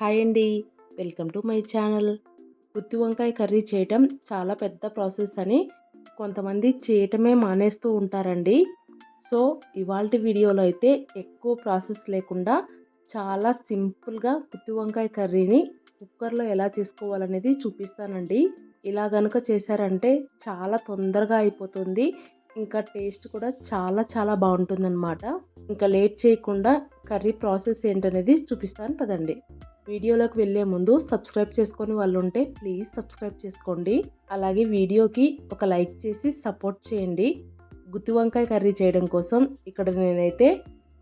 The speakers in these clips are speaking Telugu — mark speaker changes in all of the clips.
Speaker 1: హాయ్ అండి. Welcome to my channel. గుత్తి వంకాయ కర్రీ చేయటం చాలా పెద్ద ప్రాసెస్ అని కొంతమంది చేయటమే మానేస్తూ ఉంటారండి. సో ఇవాళ వీడియోలో అయితే ఎక్కువ ప్రాసెస్ లేకుండా చాలా సింపుల్గా గుత్తి వంకాయ కర్రీని కుక్కర్లో ఎలా చేసుకోవాలనేది చూపిస్తానండి. ఇలా గనుక చేశారంటే చాలా తొందరగా అయిపోతుంది. ఇంకా టేస్ట్ కూడా చాలా చాలా బాగుంటుందన్నమాట. ఇంకా లేట్ చేయకుండా కర్రీ ప్రాసెస్ ఏంటనేది చూపిస్తాను పదండి. వీడియోలోకి వెళ్ళే ముందు సబ్స్క్రైబ్ చేసుకొని వాళ్ళు ఉంటే ప్లీజ్ సబ్స్క్రైబ్ చేసుకోండి. అలాగే వీడియోకి ఒక లైక్ చేసి సపోర్ట్ చేయండి. గుత్తి వంకాయ కర్రీ చేయడం కోసం ఇక్కడ నేనైతే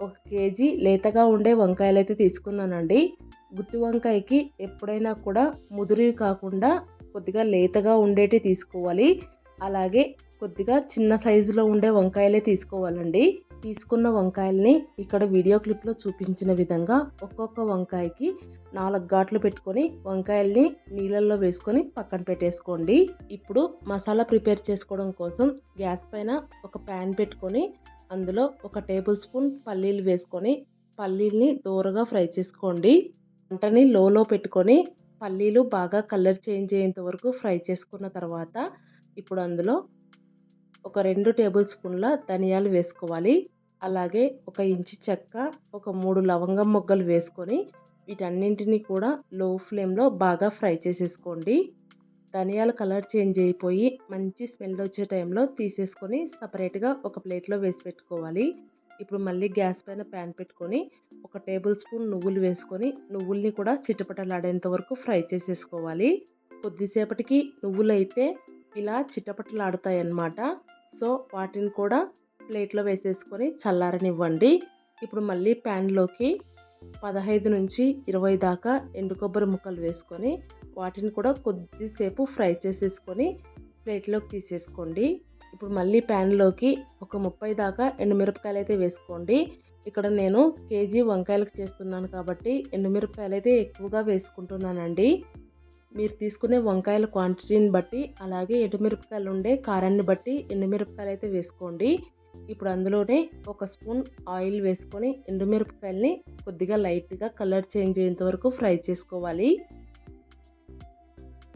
Speaker 1: ఒక కేజీ లేతగా ఉండే వంకాయలు అయితే తీసుకున్నానండి. గుత్తి వంకాయకి ఎప్పుడైనా కూడా ముదిరివి కాకుండా కొద్దిగా లేతగా ఉండేటి తీసుకోవాలి. అలాగే కొద్దిగా చిన్న సైజులో ఉండే వంకాయలే తీసుకోవాలండి. తీసుకున్న వంకాయల్ని ఇక్కడ వీడియో క్లిప్లో చూపించిన విధంగా ఒక్కొక్క వంకాయకి నాలుగు ఘాట్లు పెట్టుకొని వంకాయల్ని నీళ్ళల్లో వేసుకొని పక్కన పెట్టేసుకోండి. ఇప్పుడు మసాలా ప్రిపేర్ చేసుకోవడం కోసం గ్యాస్ పైన ఒక ప్యాన్ పెట్టుకొని అందులో ఒక టేబుల్ స్పూన్ పల్లీలు వేసుకొని పల్లీల్ని దూరగా ఫ్రై చేసుకోండి. వంటని లోలో పెట్టుకొని పల్లీలు బాగా కలర్ చేంజ్ అయ్యేంత వరకు ఫ్రై చేసుకున్న తర్వాత ఇప్పుడు అందులో ఒక రెండు టేబుల్ స్పూన్ల ధనియాలు వేసుకోవాలి. అలాగే ఒక ఇంచి చెక్క ఒక మూడు లవంగం మొగ్గలు వేసుకొని వీటన్నింటినీ కూడా లో ఫ్లేమ్లో బాగా ఫ్రై చేసేసుకోండి. ధనియాల కలర్ చేంజ్ అయిపోయి మంచి స్మెల్ వచ్చే టైంలో తీసేసుకొని సపరేట్గా ఒక ప్లేట్లో వేసి పెట్టుకోవాలి. ఇప్పుడు మళ్ళీ గ్యాస్ పైన ప్యాన్ పెట్టుకొని ఒక టేబుల్ స్పూన్ నువ్వులు వేసుకొని నువ్వుల్ని కూడా చిటపటలాడేంత వరకు ఫ్రై చేసేసుకోవాలి. కొద్దిసేపటికి నువ్వులైతే ఇలా చిటపటలాడుతాయి అన్నమాట సో వాటిని కూడా ప్లేట్లో వేసేసుకొని చల్లారనివ్వండి. ఇప్పుడు మళ్ళీ ప్యాన్లోకి పదహైదు నుంచి ఇరవై దాకా ఎండు కొబ్బరి ముక్కలు వేసుకొని వాటిని కూడా కొద్దిసేపు ఫ్రై చేసేసుకొని ప్లేట్లోకి తీసేసుకోండి. ఇప్పుడు మళ్ళీ ప్యాన్లోకి ఒక ముప్పై దాకా ఎండుమిరపకాయలు అయితే వేసుకోండి. ఇక్కడ నేను కేజీ వంకాయలకు చేస్తున్నాను కాబట్టి ఎండుమిరపకాయలు అయితే ఎక్కువగా వేసుకుంటున్నానండి. మీరు తీసుకునే వంకాయల క్వాంటిటీని బట్టి అలాగే ఎండుమిరపకాయలు ఉండే కారాన్ని బట్టి ఎండుమిరపకాయలు అయితే వేసుకోండి. ఇప్పుడు అందులోనే ఒక స్పూన్ ఆయిల్ వేసుకొని ఎండుమిరపకాయల్ని కొద్దిగా లైట్గా కలర్ చేంజ్ అయ్యేంత వరకు ఫ్రై చేసుకోవాలి.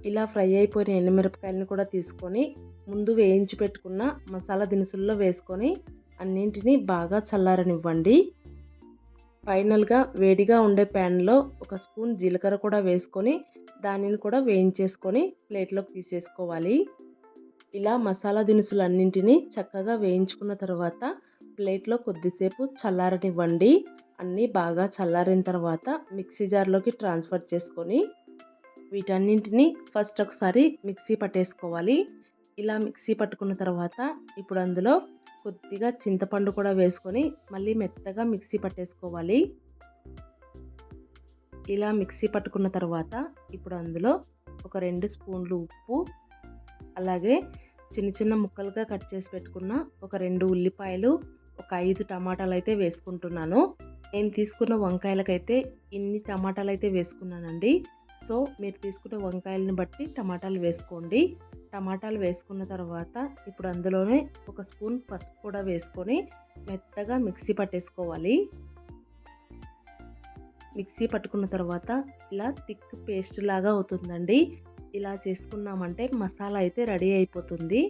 Speaker 1: ఇలా ఫ్రై అయిపోయిన ఎండుమిరపకాయలను కూడా తీసుకొని ముందు వేయించి పెట్టుకున్న మసాలా దినుసుల్లో వేసుకొని అన్నింటినీ బాగా చల్లారనివ్వండి. ఫైనల్గా వేడిగా ఉండే ప్యాన్లో ఒక స్పూన్ జీలకర్ర కూడా వేసుకొని దానిని కూడా వేయించేసుకొని ప్లేట్లోకి తీసేసుకోవాలి. ఇలా మసాలా దినుసులు అన్నింటినీ చక్కగా వేయించుకున్న తర్వాత ప్లేట్లో కొద్దిసేపు చల్లారనివ్వండి. అన్నీ బాగా చల్లారిన తర్వాత మిక్సీ జార్లోకి ట్రాన్స్ఫర్ చేసుకొని వీటన్నింటినీ ఫస్ట్ ఒకసారి మిక్సీ పట్టేసుకోవాలి. ఇలా మిక్సీ పట్టుకున్న తర్వాత ఇప్పుడు అందులో కొద్దిగా చింతపండు కూడా వేసుకొని మళ్ళీ మెత్తగా మిక్సీ పట్టేసుకోవాలి. ఇలా మిక్సీ పట్టుకున్న తర్వాత ఇప్పుడు అందులో ఒక రెండు స్పూన్లు ఉప్పు అలాగే చిన్న చిన్న ముక్కలుగా కట్ చేసి పెట్టుకున్న ఒక రెండు ఉల్లిపాయలు ఒక ఐదు టమాటాలు అయితే వేసుకుంటున్నాను. నేను తీసుకున్న వంకాయలకైతే ఇన్ని టమాటాలు అయితే వేసుకున్నానండి. సో మీరు తీసుకున్న వంకాయలని బట్టి టమాటాలు వేసుకోండి. టమాటాలు వేసుకున్న తర్వాత ఇప్పుడు అందులోనే ఒక స్పూన్ పసుపు కూడా వేసుకొని మెత్తగా మిక్సీ పట్టేసుకోవాలి. మిక్సీ పట్టుకున్న తర్వాత ఇలా థిక్ పేస్ట్ లాగా అవుతుందండి. ఇలా చేసుకున్నామంటే మసాలా అయితే రెడీ అయిపోతుంది.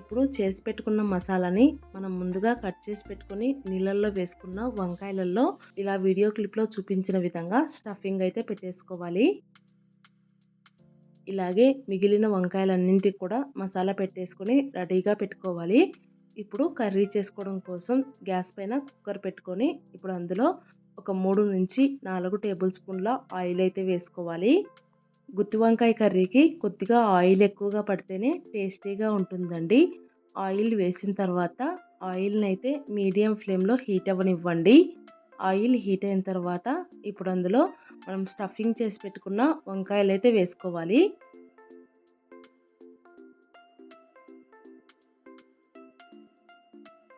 Speaker 1: ఇప్పుడు చేసి పెట్టుకున్న మసాలాని మనం ముందుగా కట్ చేసి పెట్టుకుని నీళ్ళల్లో వేసుకున్న వంకాయలలో ఇలా వీడియో క్లిప్లో చూపించిన విధంగా స్టఫింగ్ అయితే పెట్టేసుకోవాలి. ఇలాగే మిగిలిన వంకాయలన్నింటికి కూడా మసాలా పెట్టేసుకొని రెడీగా పెట్టుకోవాలి. ఇప్పుడు కర్రీ చేసుకోవడం కోసం గ్యాస్ పైన కుక్కర్ పెట్టుకొని ఇప్పుడు అందులో ఒక మూడు నుంచి నాలుగు టేబుల్ స్పూన్ల ఆయిల్ అయితే వేసుకోవాలి. గుత్తి వంకాయ కర్రీకి కొద్దిగా ఆయిల్ ఎక్కువగా పడితేనే టేస్టీగా ఉంటుందండి. ఆయిల్ వేసిన తర్వాత ఆయిల్ని అయితే మీడియం ఫ్లేమ్లో హీట్ అవ్వనివ్వండి. ఆయిల్ హీట్ అయిన తర్వాత ఇప్పుడు అందులో మనం స్టఫింగ్ చేసి పెట్టుకున్న వంకాయలు అయితే వేసుకోవాలి.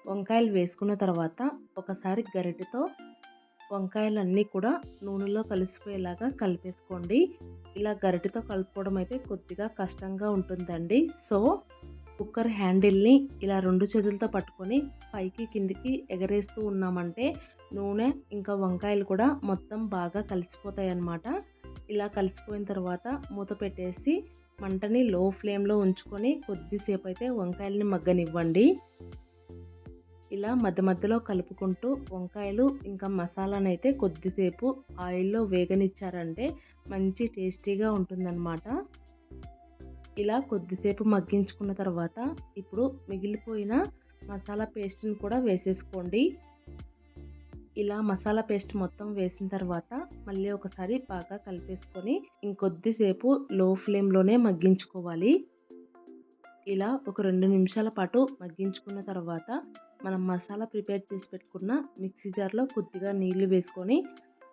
Speaker 1: వంకాయలు వేసుకున్న తర్వాత ఒకసారి గరిటెతో వంకాయలన్నీ కూడా నూనెలో కలిసిపోయేలాగా కలిపేసుకోండి. ఇలా గరిటెతో కలుపుకోవడం అయితే కొద్దిగా కష్టంగా ఉంటుందండి. సో కుక్కర్ హ్యాండిల్ని ఇలా రెండు చేతులతో పట్టుకొని పైకి కిందికి ఎగరేస్తూ ఉన్నామంటే నూనె ఇంకా వంకాయలు కూడా మొత్తం బాగా కలిసిపోతాయి అన్నమాట ఇలా కలిసిపోయిన తర్వాత మూత పెట్టేసి మంటని లో ఫ్లేమ్లో ఉంచుకొని కొద్దిసేపు అయితే వంకాయలని మగ్గనివ్వండి. ఇలా మధ్య మధ్యలో కలుపుకుంటూ వంకాయలు ఇంకా మసాలాను అయితే కొద్దిసేపు ఆయిల్లో వేగనిచ్చారంటే మంచి టేస్టీగా ఉంటుందన్నమాట. ఇలా కొద్దిసేపు మగ్గించుకున్న తర్వాత ఇప్పుడు మిగిలిపోయిన మసాలా పేస్ట్ని కూడా వేసేసుకోండి. ఇలా మసాలా పేస్ట్ మొత్తం వేసిన తర్వాత మళ్ళీ ఒకసారి బాగా కలిపేసుకొని ఇంకొద్దిసేపు లో ఫ్లేమ్లోనే మగ్గించుకోవాలి. ఇలా ఒక రెండు నిమిషాల పాటు మగ్గించుకున్న తర్వాత మనం మసాలా ప్రిపేర్ చేసి పెట్టుకున్న మిక్సీ జార్లో కొద్దిగా నీళ్ళు వేసుకొని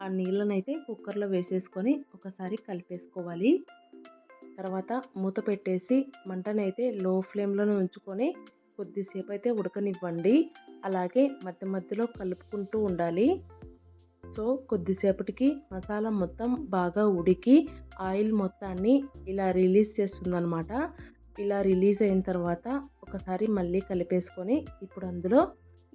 Speaker 1: ఆ నీళ్ళనైతే అయితే కుక్కర్లో వేసేసుకొని ఒకసారి కలిపేసుకోవాలి. తర్వాత మూత పెట్టేసి మంటనైతే లో ఫ్లేమ్లోనే ఉంచుకొని కొద్దిసేపు అయితే ఉడకనివ్వండి. అలాగే మధ్య మధ్యలో కలుపుకుంటూ ఉండాలి. సో కొద్దిసేపటికి మసాలా మొత్తం బాగా ఉడికి ఆయిల్ మొత్తాన్ని ఇలా రిలీజ్ చేస్తుందనమాట ఇలా రిలీజ్ అయిన తర్వాత ఒకసారి మళ్ళీ కలిపేసుకొని ఇప్పుడు అందులో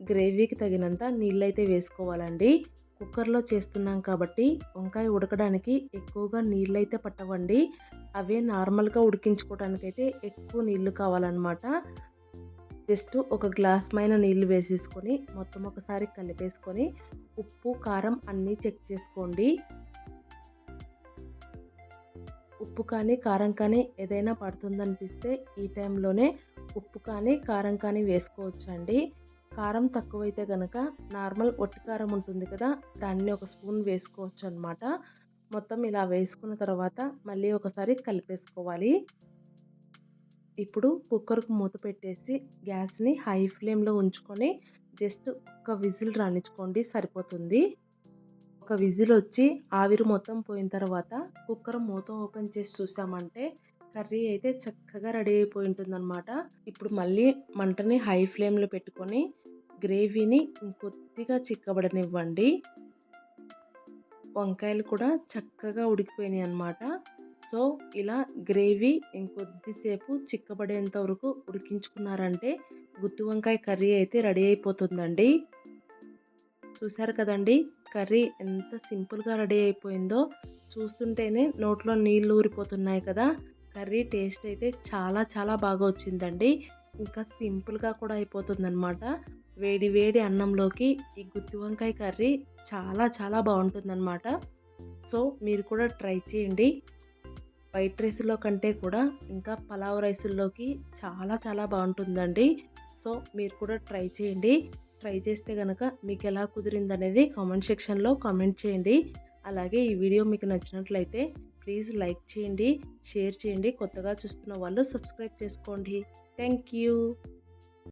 Speaker 1: గ్రేవీకి తగినంత నీళ్ళైతే వేసుకోవాలండి. కుక్కర్లో చేస్తున్నాం కాబట్టి వంకాయ ఉడకడానికి ఎక్కువగా నీళ్ళైతే పట్టవండి. అవే నార్మల్గా ఉడికించుకోవడానికైతే ఎక్కువ నీళ్ళు కావాలన్నమాట. జస్ట్ ఒక గ్లాస్ పైన నీళ్ళు వేసేసుకొని మొత్తం ఒకసారి కలిపేసుకొని ఉప్పు కారం అన్నీ చెక్ చేసుకోండి. ఉప్పు కానీ కారం కానీ ఏదైనా పడుతుందనిపిస్తే ఈ టైంలోనే ఉప్పు కానీ కారం కానీ వేసుకోవచ్చండి. కారం తక్కువైతే కనుక నార్మల్ ఒట్టి కారం ఉంటుంది కదా దాన్ని ఒక స్పూన్ వేసుకోవచ్చు అనమాట మొత్తం ఇలా వేసుకున్న తర్వాత మళ్ళీ ఒకసారి కలిపేసుకోవాలి. ఇప్పుడు కుక్కర్కు మూత పెట్టేసి గ్యాస్ని హై ఫ్లేమ్లో ఉంచుకొని జస్ట్ ఒక విజిల్ రాణించుకోండి సరిపోతుంది. ఒక విజిల్ వచ్చి ఆవిరి మొత్తం పోయిన తర్వాత కుక్కర్ మూత ఓపెన్ చేసి చూసామంటే కర్రీ అయితే చక్కగా రెడీ అయిపోయి ఉంటుందన్నమాట ఇప్పుడు మళ్ళీ మంటని హై ఫ్లేమ్లో పెట్టుకొని గ్రేవీని ఇంకొద్దిగా చిక్కబడనివ్వండి. వంకాయలు కూడా చక్కగా ఉడికిపోయినాయి అన్నమాట. సో ఇలా గ్రేవీ ఇంకొద్దిసేపు చిక్కబడేంత వరకు ఉడికించుకున్నారంటే గుత్తి వంకాయ కర్రీ అయితే రెడీ అయిపోతుందండి. చూశారు కదండి కర్రీ ఎంత సింపుల్గా రెడీ అయిపోయిందో. చూస్తుంటేనే నోట్లో నీళ్ళు ఊరిపోతున్నాయి కదా. కర్రీ టేస్ట్ అయితే చాలా చాలా బాగా వచ్చిందండి. ఇంకా సింపుల్గా కూడా అయిపోతుందన్నమాట. వేడి వేడి అన్నంలోకి ఈ గుత్తి వంకాయ కర్రీ చాలా చాలా బాగుంటుందన్నమాట. సో మీరు కూడా ట్రై చేయండి. వైట్ రైస్లో కంటే కూడా ఇంకా పలావ్ రైసుల్లోకి చాలా చాలా బాగుంటుందండి. సో మీరు కూడా ట్రై చేయండి. ట్రై చేస్తే కనుక మీకు ఎలా కుదిరింది అనేది కామెంట్ సెక్షన్లో కామెంట్ చేయండి. అలాగే ఈ వీడియో మీకు నచ్చినట్లయితే ప్లీజ్ లైక్ చేయండి షేర్ చేయండి. కొత్తగా చూస్తున్న వాళ్ళు సబ్స్క్రైబ్ చేసుకోండి. Thank you.